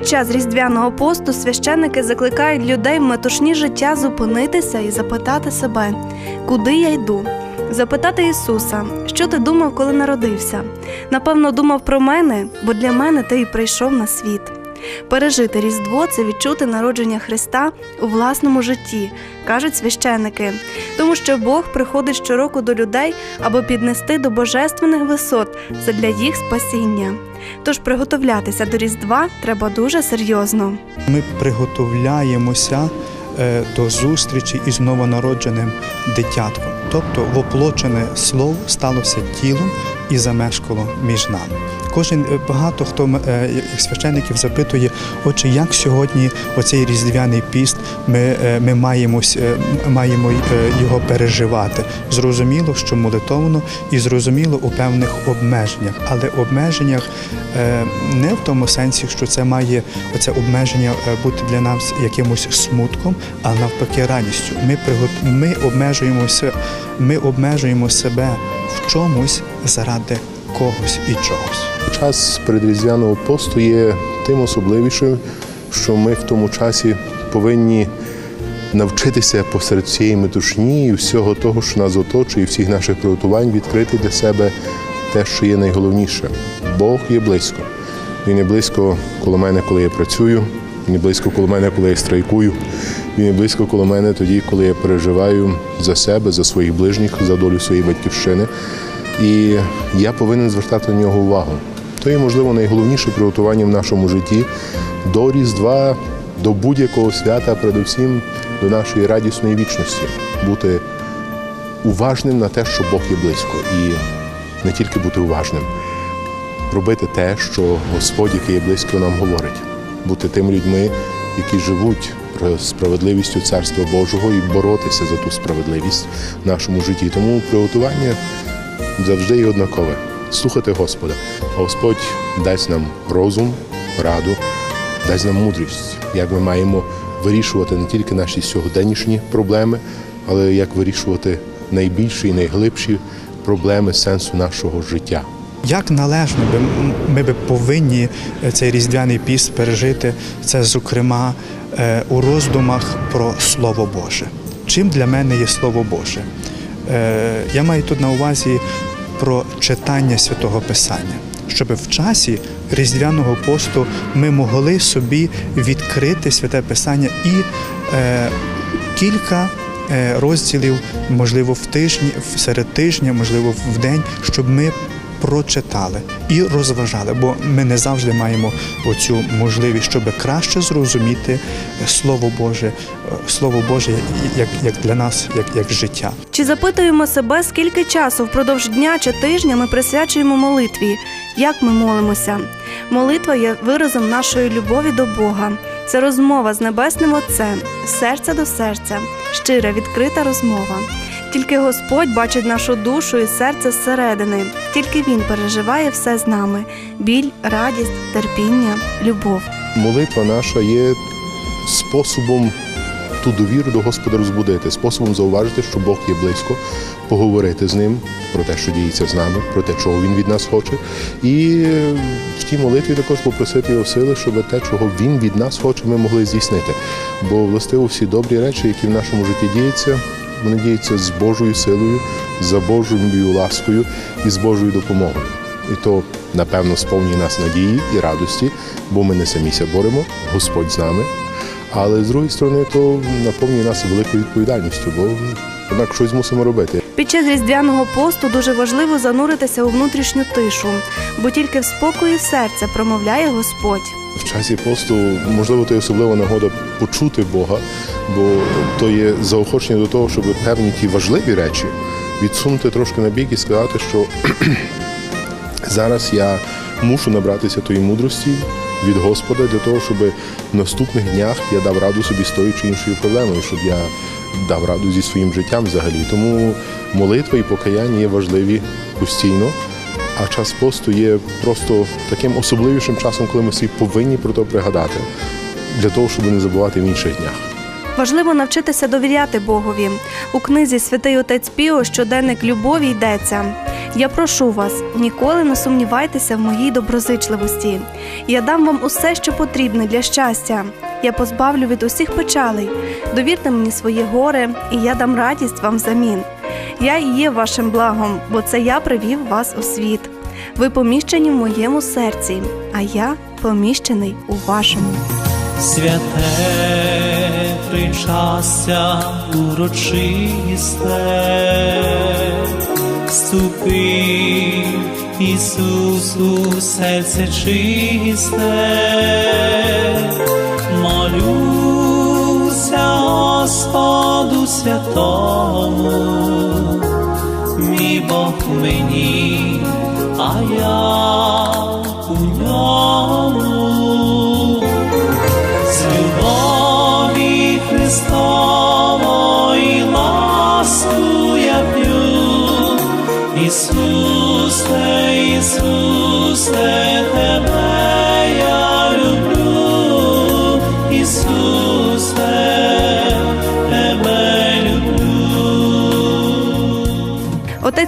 Під час різдвяного посту священники закликають людей в метушні життя зупинитися і запитати себе, куди я йду. Запитати Ісуса, що ти думав, коли народився? Напевно, думав про мене, бо для мене ти і прийшов на світ. Пережити Різдво це відчути народження Христа у власному житті, кажуть священники, тому що Бог приходить щороку до людей, аби піднести до божественних висот задля їх спасіння. Тож приготовлятися до Різдва треба дуже серйозно. Ми приготовляємося е, до зустрічі із новонародженим дитятком. Тобто воплочене слово сталося тілом і замешкало між нами. Кожен е, багато хто е, священників запитує, отже, як сьогодні оцей різдвяний піст ми, е, ми маємо, маємо його переживати. Зрозуміло, що молитовно і зрозуміло у певних обмеженнях, але обмеженнях не в тому сенсі, що це має оце обмеження бути для нас якимось смутком, а навпаки радістю. Ми ми обмежуємося, ми обмежуємо себе в чомусь заради когось і чогось. Час передріздвяного посту є тим особливішим, що ми в тому часі повинні навчитися посеред цієї метушні і всього того, що нас оточує, і всіх наших приготувань відкрити для себе те, що є найголовніше. Бог є близько. Він є близько коло мене, коли я працюю. Він близько коло мене, коли я страйкую. Він близько коло мене тоді, коли я переживаю за себе, за своїх ближніх, за долю своєї батьківщини. І я повинен звертати на нього увагу. То є, можливо, найголовніше приготування в нашому житті до Різдва, до будь-якого свята, передусім до нашої радісної вічності. Бути уважним на те, що Бог є близько. І не тільки бути уважним, робити те, що Господь, який є близько, нам говорить. Бути тими людьми, які живуть справедливістю Царства Божого і боротися за ту справедливість в нашому житті. Тому приготування завжди є однакове. Слухати Господа. Господь дасть нам розум, раду, дасть нам мудрість, як ми маємо вирішувати не тільки наші сьогоденнішні проблеми, але як вирішувати найбільші і найглибші проблеми сенсу нашого життя. Як належно би ми би повинні е, цей різдвяний піст пережити, це зокрема е, у роздумах про Слово Боже. Чим для мене є Слово Боже? Е, Я маю тут на увазі про читання святого Писання, щоб в часі різдвяного посту ми могли собі відкрити святе Писання і кілька розділів, можливо, в тижні, серед тижня, можливо, в день, щоб ми прочитали і розважали, бо ми не завжди маємо оцю можливість, щоб краще зрозуміти Слово Боже, е, Слово Боже як, як для нас, як, як життя. Чи запитуємо себе, скільки часу впродовж дня чи тижня ми присвячуємо молитві? Як ми молимося? Молитва є виразом нашої любові до Бога. Це розмова з небесним Отцем, серця до серця, щира відкрита розмова. Тільки Господь бачить нашу душу і серце зсередини. Тільки Він переживає все з нами: біль, радість, терпіння, любов. Молитва наша є способом ту довіру до Господа розбудити, способом зауважити, що Бог є близько, поговорити з ним про те, що діється з нами, про те, чого він від нас хоче. І в тій молитві також попросити його сили, щоб те, чого він від нас хоче, ми могли здійснити. Бо властиво всі добрі речі, які в нашому житті діються, вони діються з Божою силою, за Божою ласкою і з Божою допомогою. І то, напевно, сповнює нас надії і радості, бо ми не саміся боремо, Господь з нами. Але з іншої сторони, то наповнює нас великою відповідальністю, бо однак щось мусимо робити. Під час різдвяного посту дуже важливо зануритися у внутрішню тишу, бо тільки в спокої серця промовляє Господь. В часі посту, можливо, то є особлива нагода почути Бога, бо то є заохочення до того, щоб певні ті важливі речі відсунути трошки на бік і сказати, що зараз я мушу набратися тої мудрості від Господа для того, щоб в наступних днях я дав раду собі з тою чи іншою проблемою, щоб я дав раду зі своїм життям взагалі. Тому молитва і покаяння є важливі постійно. А час посту є просто таким особливішим часом, коли ми всі повинні про то пригадати, для того, щоб не забувати в інших днях. Важливо навчитися довіряти Богові. У книзі Святий Отець Піо щоденник любові йдеться. Я прошу вас, ніколи не сумнівайтеся в моїй доброзичливості. Я дам вам усе, що потрібне для щастя. Я позбавлю від усіх печалей. Довірте мені своє горе, і я дам радість вам взамін. Я і є вашим благом, бо це я привів вас у світ. Ви поміщені в моєму серці, а я поміщений у вашому. Святе причастя урочисте, вступив Ісусу, серце чисте, молюся Господу святому, мій Бог мені, а я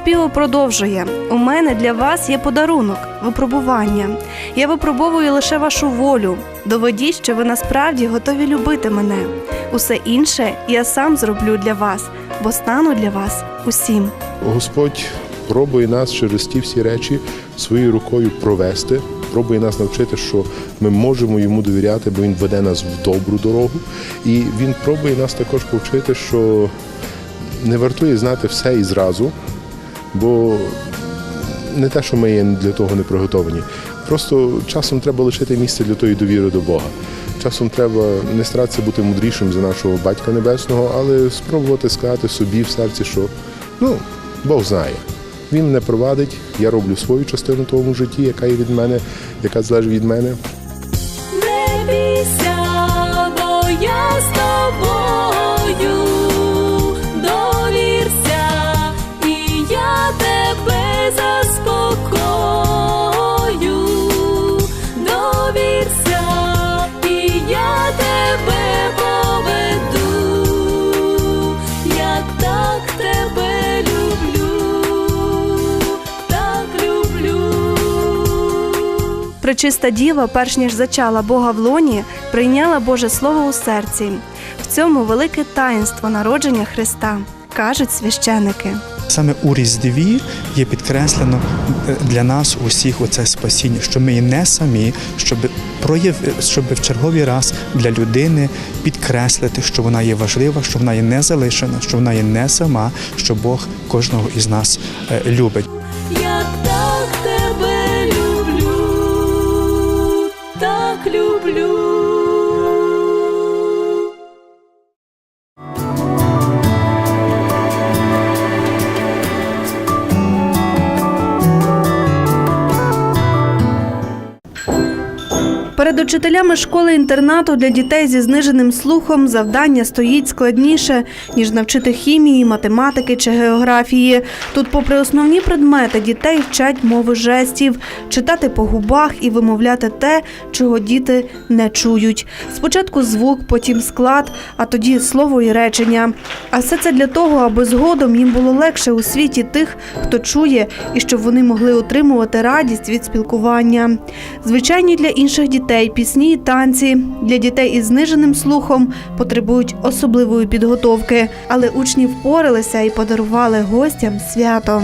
Піо продовжує: у мене для вас є подарунок, випробування. Я випробовую лише вашу волю. Доведіть, що ви насправді готові любити мене. Усе інше я сам зроблю для вас, бо стану для вас усім. Господь пробує нас через ті всі речі своєю рукою провести, пробує нас навчити, що ми можемо йому довіряти, бо він веде нас в добру дорогу. І він пробує нас також повчити, що не вартує знати все і зразу, бо не те, що ми є для того не приготовані. Просто часом треба лишити місце для тої довіри до Бога. Часом треба не старатися бути мудрішим за нашого батька небесного, але спробувати сказати собі в серці, що ну, Бог знає. Він мене провадить, я роблю свою частину в тому житті, яка є від мене, яка залежить від мене. Пречиста діва, перш ніж зачала Бога в лоні, прийняла Боже Слово у серці. В цьому велике таїнство народження Христа, кажуть священики. Саме у Різдві є підкреслено е, для нас усіх оце спасіння, що ми і не самі, щоб прояв, щоб в черговий раз для людини підкреслити, що вона є важлива, що вона є не залишена, що вона є не сама, що Бог кожного із нас е, любить. blue. Перед учителями школи-інтернату для дітей зі зниженим слухом завдання стоїть складніше, ніж навчити хімії, математики чи географії. Тут, попри основні предмети, дітей вчать мови жестів, читати по губах і вимовляти те, чого діти не чують. Спочатку звук, потім склад, а тоді слово і речення. А все це для того, аби згодом їм було легше у світі тих, хто чує, і щоб вони могли отримувати радість від спілкування. Звичайні для інших дітей пісні і танці для дітей із зниженим слухом потребують особливої підготовки, але учні впоралися і подарували гостям свято.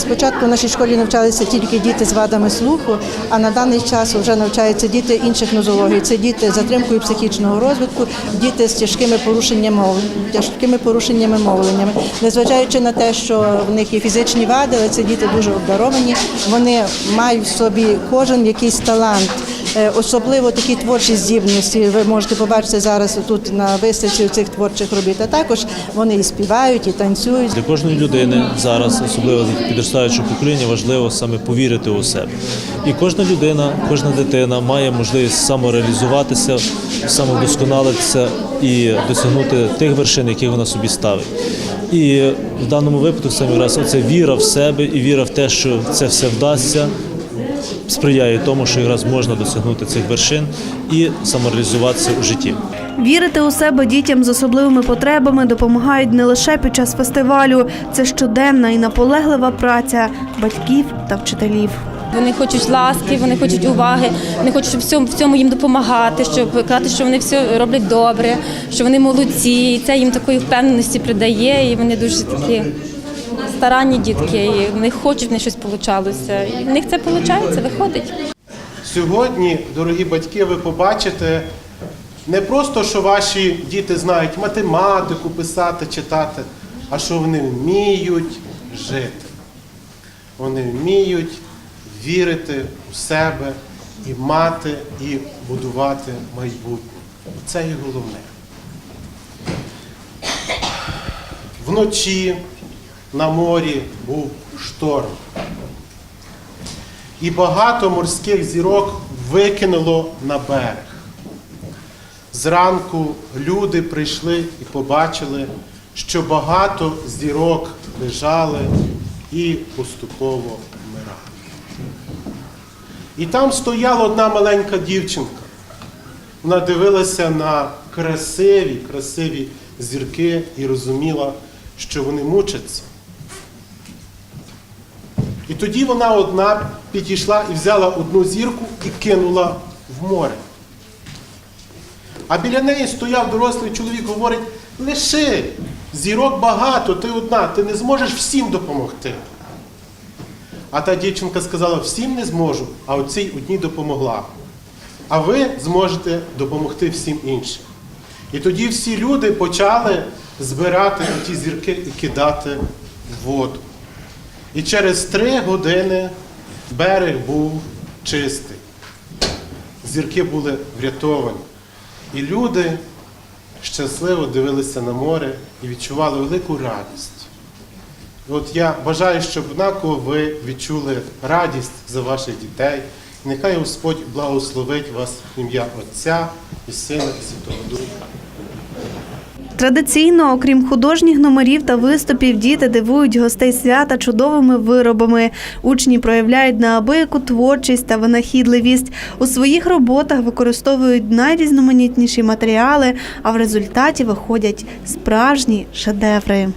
Спочатку в нашій школі навчалися тільки діти з вадами слуху, а на даний час вже навчаються діти інших нозологій. Це діти з затримкою психічного розвитку, діти з тяжкими порушеннями мов, тяжкими порушеннями мовленнями. Незважаючи на те, що в них є фізичні вади, але це діти дуже обдаровані. Вони мають в собі кожен якийсь талант. Е, особливо такі творчі здібності. Ви можете побачити зараз тут на виставці цих творчих робіт. А також вони і співають, і танцюють. Для кожної людини зараз, особливо підростаючого покоління, важливо саме повірити у себе. І кожна людина, кожна дитина має можливість самореалізуватися, самовдосконалитися і досягнути тих вершин, які вона собі ставить. І в даному випадку саме раз оце віра в себе і віра в те, що це все вдасться, сприяє тому, що якраз можна досягнути цих вершин і самореалізуватися у житті. Вірити у себе дітям з особливими потребами допомагають не лише під час фестивалю. Це щоденна і наполеглива праця батьків та вчителів. Вони хочуть ласки, вони хочуть уваги, вони хочуть, щоб всьому, в цьому їм допомагати, щоб казати, що вони все роблять добре, що вони молодці. І це їм такої впевненості придає. І вони дуже такі старанні дітки. І в них хочуть в щось получалося. І в них це виходить, виходить. Сьогодні, дорогі батьки, ви побачите не просто, що ваші діти знають математику, писати, читати, а що вони вміють жити. Вони вміють вірити у себе і мати, і будувати майбутнє. Це і головне. Вночі на морі був шторм. І багато морських зірок викинуло на берег. Зранку люди прийшли і побачили, що багато зірок лежали і поступово вмирали. І там стояла одна маленька дівчинка. Вона дивилася на красиві, красиві зірки і розуміла, що вони мучаться. І тоді вона одна підійшла і взяла одну зірку і кинула в море. А біля неї стояв дорослий чоловік, говорить: лиши, зірок багато, ти одна, ти не зможеш всім допомогти. А та дівчинка сказала, всім не зможу, а оцій одній допомогла. А ви зможете допомогти всім іншим. І тоді всі люди почали збирати ті зірки і кидати в воду. І через три години берег був чистий. Зірки були врятовані. І люди щасливо дивилися на море і відчували велику радість. От я бажаю, щоб однаково ви відчули радість за ваших дітей. Нехай Господь благословить вас в ім'я Отця і Сина і Святого Духа. Традиційно, окрім художніх номерів та виступів, діти дивують гостей свята чудовими виробами. Учні проявляють неабияку творчість та винахідливість. У своїх роботах використовують найрізноманітніші матеріали, а в результаті виходять справжні шедеври.